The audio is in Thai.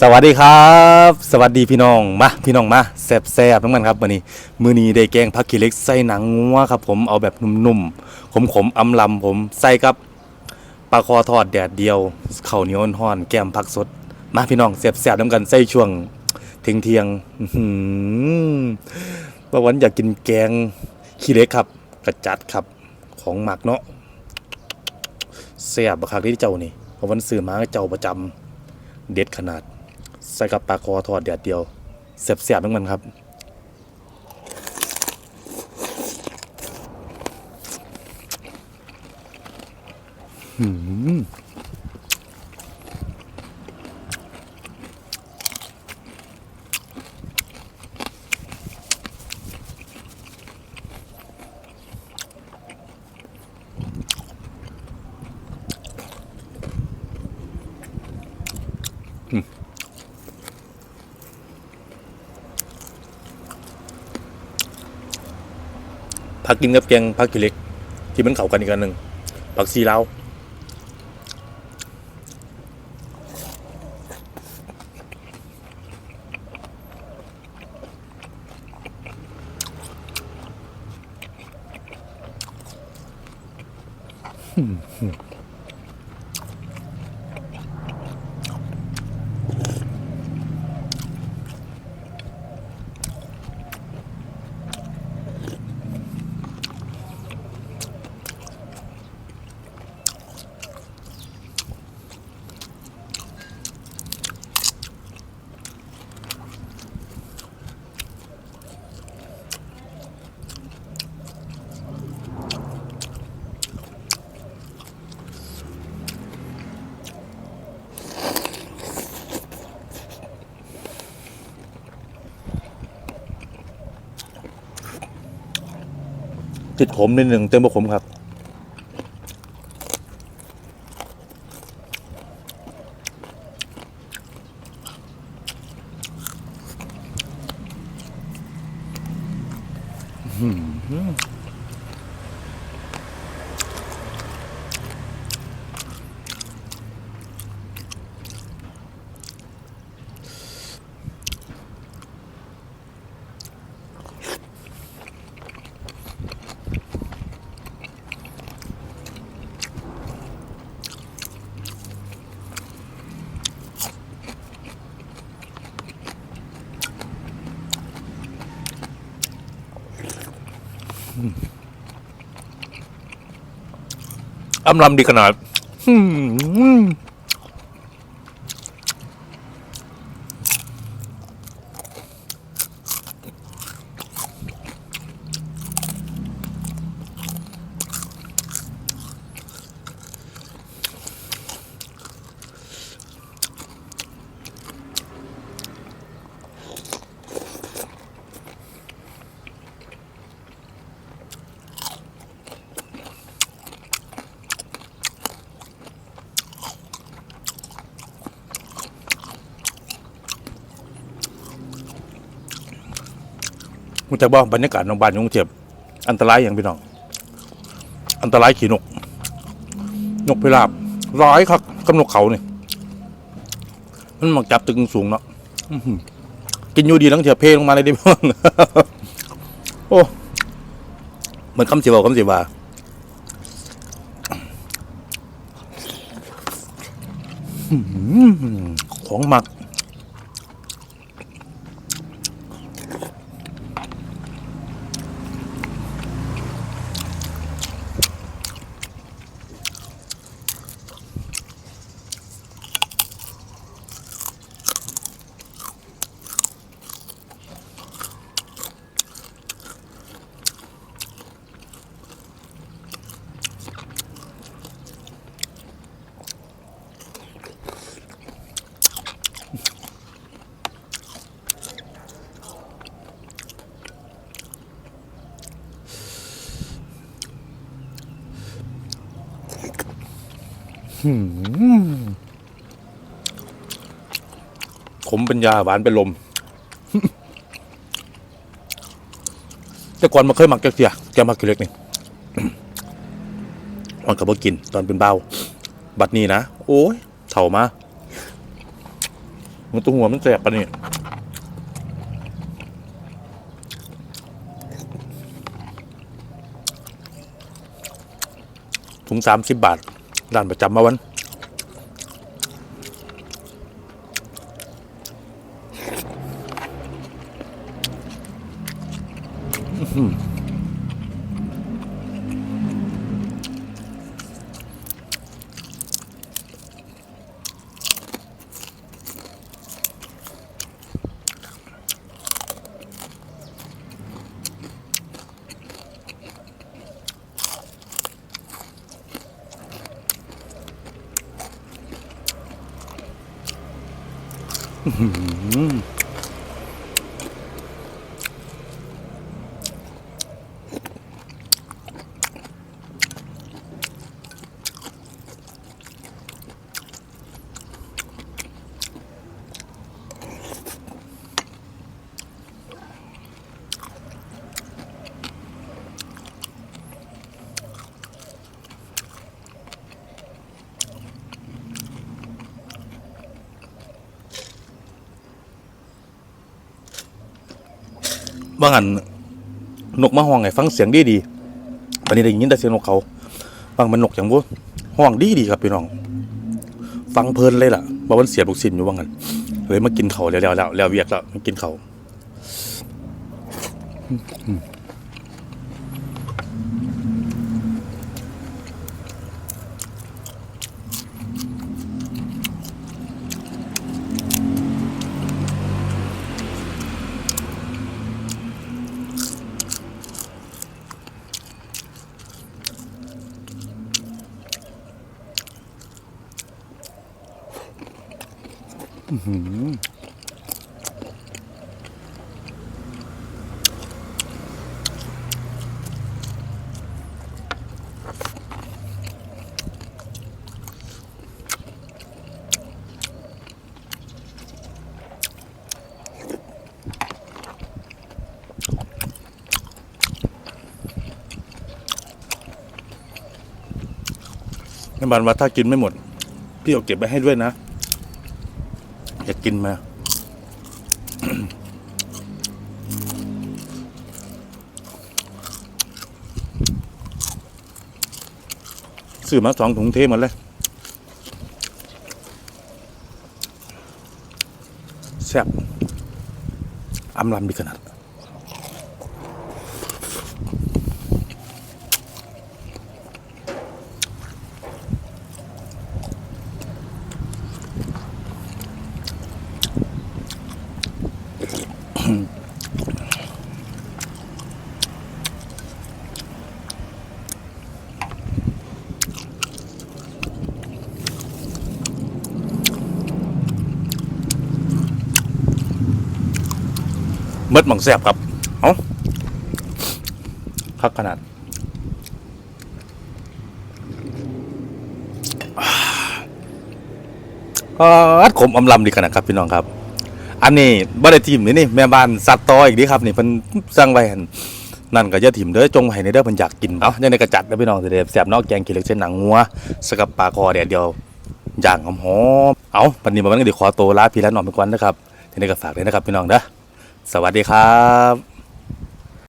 สวัสดีครับ สวัสดีพี่น้องมาพี่น้องมาแซ่บแซบๆน้ำมันครับวันนี้ มือนี้ได้แกงผักขี้เล็กใส่หนังงัวครับ ผมเอาแบบนุ่มๆขมๆอำลำผมใส่กับปลาคอทอดแดดเดียวข้าวเหนียวห่อนแก้มผักสด มาพี่น้องแซ่บแซบๆน้ำกันใส่ช่วงเทียงเทียงๆว่าวันอยากกินแกงขี้เล็กครับ กระจัดครับของหมักเนาะแซ่บบักคักที่เจ้านี่เพราะวันซื้อมาเจ้าประจำเด็ดขนาด ใส่กับปลาคอทอดแดดเดียวเสียบๆทั้งมันครับ อืม ผักกินกับแกงผักกิเล็ก ที่มันเข้ากันอีกอันหนึ่งผักซีลาว ติดขมนิดหนึ่งเติมบะขมครับ อ อำลำดีขนาด อืม มุจะบอกบรรยากาศโรงพยาบาลกรุงเทพอันตรายอย่างพี่น้อง อันตรายขี่นก นกพิราบร้ายครับกับนกเขาเนี่ยมันมักจับตึงสูงเนาะกินอยู่ดีทั้งเถียเพลงลงมาเลยดิพ่องโอ้เหมือนคำเสิบาคำเสิบาอื้อหือของหมัก ขมเป็นยาหวานเป็นลม แต่ก่อนมาเคยหมักแกเสียแกมักกี่เล็กนี่มันก็บ่กิน ตอนเป็นเบาบัดนี้นะ โอ้ยเถ่ามา มันตัวหัวมันแสบปะนี่ถุงสามสิบบาท ร้านประจำมาวัน อ ว่างันนกมาห้องไงฟังเสียงดีดีๆวันนี้ได้ยินแต่เสียงนกเขาฟังมันนกอย่างบ่ห้องดีดีครับพี่น้อง ฟังเพลินเลยล่ะบ่ามันเสียบุกสินอยู่ว่างันเลยมากินเขาแล้วแล้วแล้วแล้วเวียกแล้วมากินเขา นบ้านว่าถ้ากินไม่หมด พี่เอาเก็บไปให้ด้วยนะ อยากกินมาซื้อมาสองถุงเทหมดเลยแซ่บอำลำดีขนาด เมดหมังแสบครับเอาคักขนาดอ่าขมอำลำดีขนาดครับ พี่น้องครับ อันนี้บ่ได้ทีมนี่นี่แม่บ้านสัตว์ต่ออีกดีครับนี่เพิ่นสร้างไว้หั่นนั่นก็อย่าถิ่มเด้อจงไว้ในเด้อเพิ่นอยากกินเอาเนี่ยในกระจัดเด้อพี่น้องสิได้แซ่บนอกแกงขี้เล็กเส้นหนังงัวสกับปลาคอแดดเดียวย่างหอมๆเอาวันนี้บ่มันก็ได้ขอตัวลาพี่และน้องไปก่อนนะครับทีนี้ก็ฝากด้วยนะครับพี่น้องเด้อ สวัสดีครับ